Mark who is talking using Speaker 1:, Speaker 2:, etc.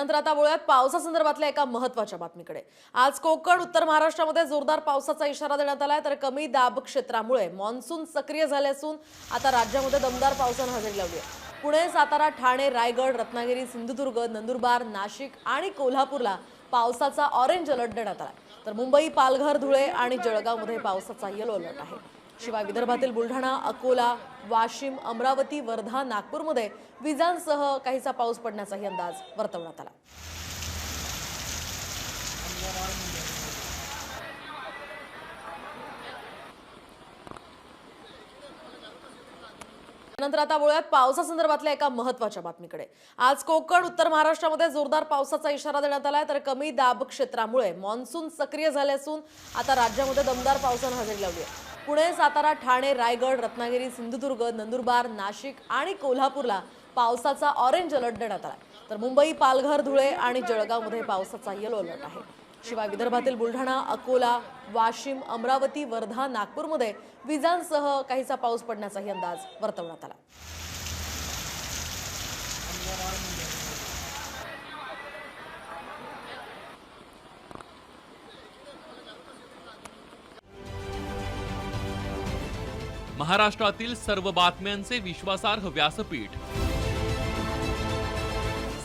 Speaker 1: नंतर आता वळूयात पावसासंदर्भातल्या एका महत्त्वाच्या बातमीकडे. आज कोकण उत्तर महाराष्ट्रामध्ये जोरदार पावसाचा इशारा देण्यात आलाय. तर कमी दाब क्षेत्रामुळे मान्सून सक्रिय झाले असून आता राज्यामध्ये दमदार पावसानं हजेरी लावली आहे. पुणे सातारा ठाणे रायगड रत्नागिरी सिंधुदुर्ग नंदुरबार नाशिक आणि कोल्हापूरला पावसाचा ऑरेंज अलर्ट देण्यात आला तर मुंबई पालघर धुळे आणि जळगावमध्ये पावसाचा येलो अलर्ट आहे. शिवाय विदर्भातील बुलढाणा अकोला वाशिम अमरावती वर्धा नागपूरमध्ये विजांसह काहीसा पाऊस पडण्याचाही अंदाज वर्तवण्यात आला. नंतर आता वळूयात पावसासंदर्भातल्या एका महत्त्वाच्या बातमीकडे. आज कोकण उत्तर महाराष्ट्रामध्ये जोरदार पावसाचा इशारा देण्यात आलाय. तर कमी दाब क्षेत्रामुळे मान्सून सक्रिय झाले असून आता राज्यामध्ये दमदार पावसानं हजेरी लावली आहे. पुणे सातारा ठाणे रायगड रत्नागिरी सिंधुदुर्ग नंदुरबार नाशिक आणि कोल्हापूरला पावसाचा ऑरेंज अलर्ट देण्यात आला तर मुंबई पालघर धुळे आणि जळगावमध्ये पावसाचा येलो अलर्ट आहे. शिवाय विदर्भातील बुलढाणा अकोला वाशिम अमरावती वर्धा नागपूरमध्ये विजांसह काहीसा पाऊस पडण्याचाही अंदाज वर्तवण्यात आला.
Speaker 2: महाराष्ट्रातील सर्व बातम्यांचे विश्वासार्ह व्यासपीठ.